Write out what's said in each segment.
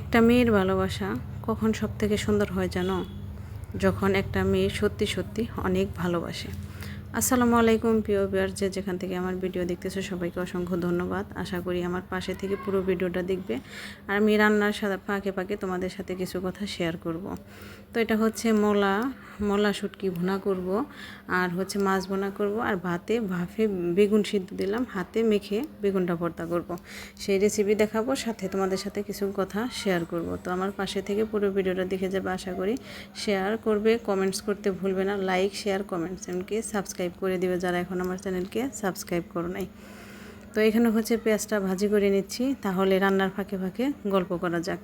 একটা মেয়ের ভালোবাসা কখন সব থেকে সুন্দর হয় যেন যখন একটা মেয়ে সত্যি সত্যি অনেক ভালোবাসে। আসসালামু আলাইকুম, প্রিয় বিয়ার যে যেখান থেকে আমার ভিডিও দেখতেছো, সবাইকে অসংখ্য ধন্যবাদ। আশা করি আমার পাশে থেকে পুরো ভিডিওটা দেখবে। আর আমি রান্নার সাথে ফাঁকে ফাঁকে তোমাদের সাথে কিছু কথা শেয়ার করব। তো এটা হচ্ছে মলা মলা শুটকি ভুনা করব, আর হচ্ছে মাছ ভুনা করব, আর ভাতে ভাফে বেগুন সিদ্ধ দিলাম, হাতে মেখে বেগুনটা ভর্তা করব। সেই রেসিপি দেখাবো, সাথে তোমাদের সাথে কিছু কথা শেয়ার করব। তো আমার পাশে থেকে পুরো ভিডিওটা দেখে যাবে, আশা করি শেয়ার করবে কমেন্টস করতে ভুলবে না লাইক শেয়ার কমেন্টস এমনকি সাবস্ক্রাইব করে দিবে যারা এখন আমার চ্যানেলকে সাবস্ক্রাইব করো নাই। তো এখানে হচ্ছে পেঁয়াজটা ভাজি করে নিচ্ছি, তাহলে রান্নার ফাঁকে ফাঁকে গল্প করা যাক।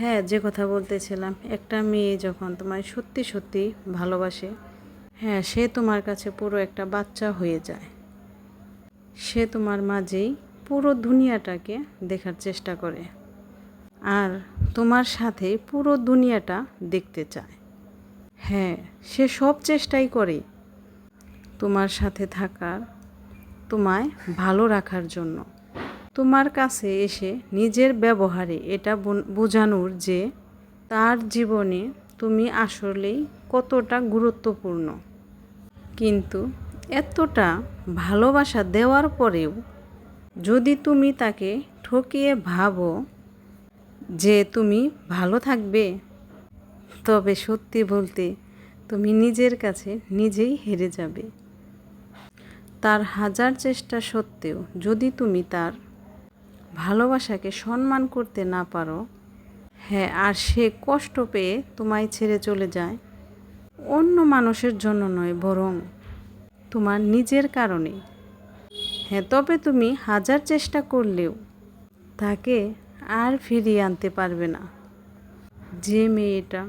হ্যাঁ যে কথা বলতেছিলাম, একটা মেয়ে যখন তোমায় সত্যি সত্যি ভালোবাসে হ্যাঁ সে তোমার কাছে পুরো একটা বাচ্চা হয়ে যায়। সে তোমার মাঝেই পুরো দুনিয়াটাকে দেখার চেষ্টা করে আর তোমার সাথে পুরো দুনিয়াটা দেখতে চায়। হ্যাঁ সে সব চেষ্টাই করে তোমার সাথে থাকার, তোমায় ভালো রাখার জন্য। তোমার কাছে এসে নিজের ব্যবহারে এটা বোঝানোর যে তার জীবনে তুমি আসলেই কতটা গুরুত্বপূর্ণ। কিন্তু এতটা ভালোবাসা দেওয়ার পরেও যদি তুমি তাকে ঠকিয়ে ভাবো যে তুমি ভালো থাকবে, তবে সত্যি বলতে তুমি নিজের কাছে নিজেই হেরে যাবে। তার হাজার চেষ্টা সত্ত্বেও যদি তুমি তার ভালোবাসাকে সম্মান করতে না পারো হ্যাঁ আর সে কষ্ট পেয়ে তোমায় ছেড়ে চলে যায়। অন্য মানুষের জন্য নয়, বরং তোমার নিজের কারণে। হ্যাঁ তবে তুমি হাজার চেষ্টা করলেও তাকে আর ফিরিয়ে আনতে পারবে না। যে মেয়েটা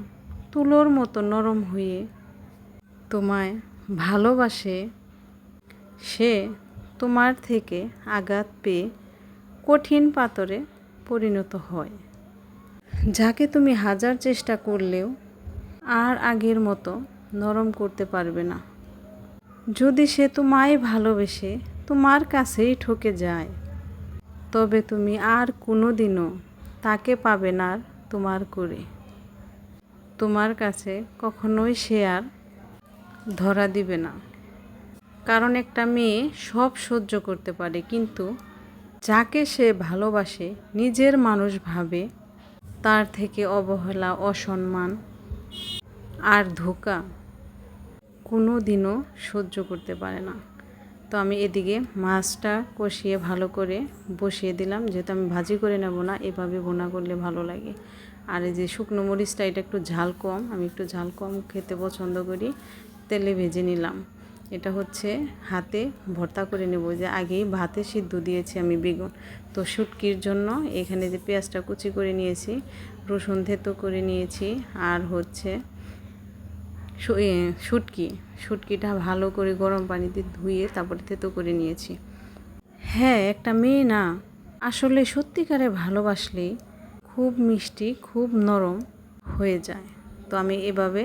তুলোর মতো নরম হয়ে তোমায় ভালোবাসে, সে তোমার থেকে আঘাত পেয়ে কঠিন পাথরে পরিণত হয়। যাকে তুমি হাজার চেষ্টা করলেও আর আগের মতো নরম করতে পারবে না। যদি সে তোমায় ভালোবেসে তোমার কাছেই ঠকে যায়, তবে তুমি আর কোনো দিনও তাকে পাবে না তোমার করে। তোমার কাছে কখনোই সে আর ধরা দিবে না। কারণ একটা মেয়ে সব সহ্য করতে পারে, কিন্তু যাকে সে ভালোবাসে, নিজের মানুষ ভাবে, তার থেকে অবহেলা, অসম্মান আর ধোকা কোনো দিনও সহ্য করতে পারে না। তো আমি এদিকে মাছটা কষিয়ে ভালো করে বসিয়ে দিলাম। যেহেতু আমি ভাজি করে নেব না, এভাবে বোনা করলে ভালো লাগে। আর এই যে শুকনো মরিচটা, এটা একটু ঝাল কম, আমি একটু ঝাল কম খেতে পছন্দ করি, তেলে ভেজে নিলাম। এটা হচ্ছে হাতে ভর্তা করে নেব। যে আগেই ভাতে সিদ্ধ দিয়েছি আমি বেগুন। তো শুটকির জন্য এখানে যে পেঁয়াজটা কুচি করে নিয়েছি, রসুন থেতো করে নিয়েছি, আর হচ্ছে শুটকি। শুটকিটা ভালো করে গরম পানিতে ধুয়ে তারপরে থেতো করে নিয়েছি। হ্যাঁ একটা মেয়ে না, আসলে সত্যিকারে ভালোবাসলে খুব মিষ্টি, খুব নরম হয়ে যায়। তো আমি এভাবে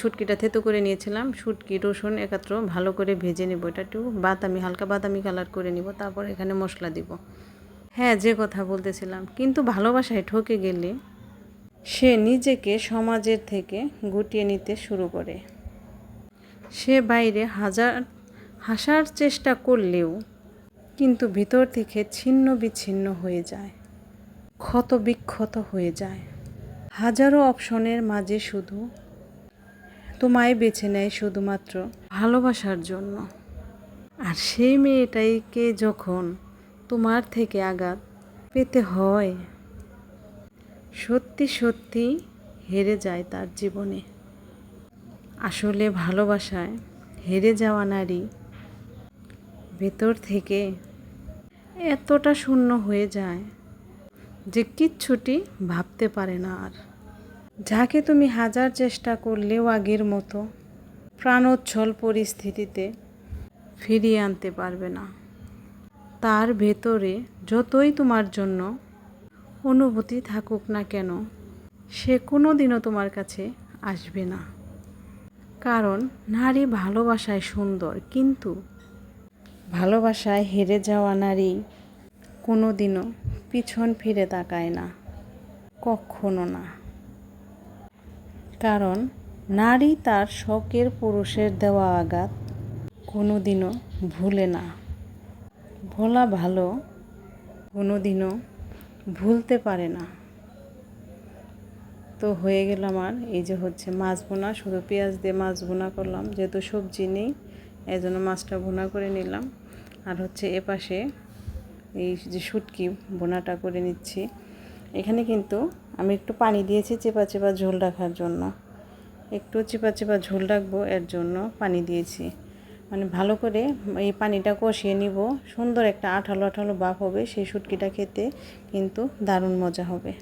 শুটকিটা থেতো করে নিয়েছিলাম। শুটকি, রসুন একাত্র ভালো করে ভেজে নেব এটা একটু। বাদামি, হালকা বাদামি কালার করে নিব, তারপর এখানে মশলা দিব। হ্যাঁ যে কথা বলতেছিলাম, কিন্তু ভালোবাসায় ঠকে গেলে সে নিজেকে সমাজের থেকে গুটিয়ে নিতে শুরু করে। সে বাইরে হাজার, হাসার চেষ্টা করলেও কিন্তু ভিতর থেকে ছিন্ন বিচ্ছিন্ন হয়ে যায় ক্ষত বিক্ষত হয়ে যায়। হাজারো অপশনের মাঝে শুধু তোমায় বেছে নেয় শুধুমাত্র ভালোবাসার জন্য। আর সেই মেয়েটাইকে যখন তোমার থেকে আঘাত পেতে হয়, সত্যি সত্যি হেরে যায় তার জীবনে। আসলে ভালোবাসায় হেরে যাওয়া নারী ভেতর থেকে এতটা শূন্য হয়ে যায় যে কিচ্ছুটি ভাবতে পারে না আর। যাকে তুমি হাজার চেষ্টা করলেও আগের মতো প্রাণোচ্ছল পরিস্থিতিতে ফিরিয়ে আনতে পারবে না। তার ভেতরে যতই তোমার জন্য অনুভূতি থাকুক না কেন, সে কোনো দিনও তোমার কাছে আসবে না। কারণ নারী ভালোবাসায় সুন্দর, কিন্তু ভালোবাসায় হেরে যাওয়া নারী কোনো দিনও পিছন ফিরে তাকায় না, কখনো না। কারণ নারী তার শখের পুরুষের দেওয়া আঘাত কোনোদিনও ভুলে না। ভোলা ভালো কোনোদিনও ভুলতে পারে না। তো হয়ে গেল আমার এই যে হচ্ছে মাছ বোনা শুধু পেঁয়াজ দিয়ে মাছ বোনা করলাম, যেহেতু সবজি নেই এই জন্য মাছটা বোনা করে নিলাম। আর হচ্ছে এপাশে এই যে শুটকি বোনাটা করে নিচ্ছি। এখানে কিন্তু আমি একটু পানি দিয়েছি চেপা চেপা ঝোল রাখার জন্য। একটু চেপা চেপা ঝোল রাখব, এর জন্য পানি দিয়েছি। মানে ভালো করে এই পানিটা কষিয়ে নিব। সুন্দর একটা আঠালো আঠালো বাপ হবে, সেই শুটকিটা খেতে কিন্তু দারুণ মজা হবে।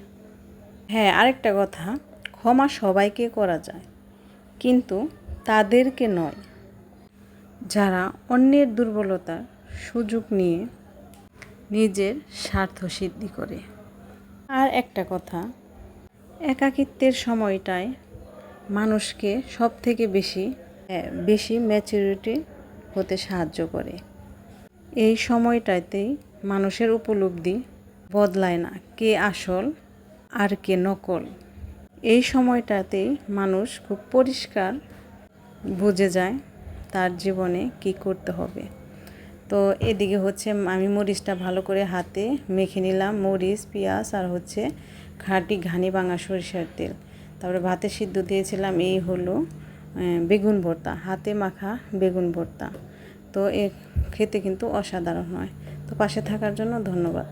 হ্যাঁ আরেকটা কথা, ক্ষমা সবাইকে করা যায়, কিন্তু তাদেরকে নয়। যারা অন্যের দুর্বলতার সুযোগ নিয়ে নিজের স্বার্থ সিদ্ধি করে। আর একটা কথা। একাকিত্বের সময়টায় মানুষকে সব থেকে বেশি বেশি ম্যাচুরিটি হতে সাহায্য করে। এই সময়টাতেই মানুষের উপলব্ধি বদলায় না, কে আসল আর কে নকল। এই সময়টাতেই মানুষ খুব পরিষ্কার বুঝে যায় তার জীবনে কি করতে হবে। তো এদিকে হচ্ছে আমি মরিচটা ভালো করে হাতে মেখে নিলাম, মরিচ, পেঁয়াজ আর হচ্ছে খাঁটি ঘানি ভাঙা সরিষার তেল। তারপরে ভাতে সিদ্ধ দিয়েছিলাম এই হলো বেগুন ভর্তা, হাতে মাখা বেগুন ভর্তা। তো এ খেতে কিন্তু অসাধারণ হয়। তো পাশে থাকার জন্য ধন্যবাদ।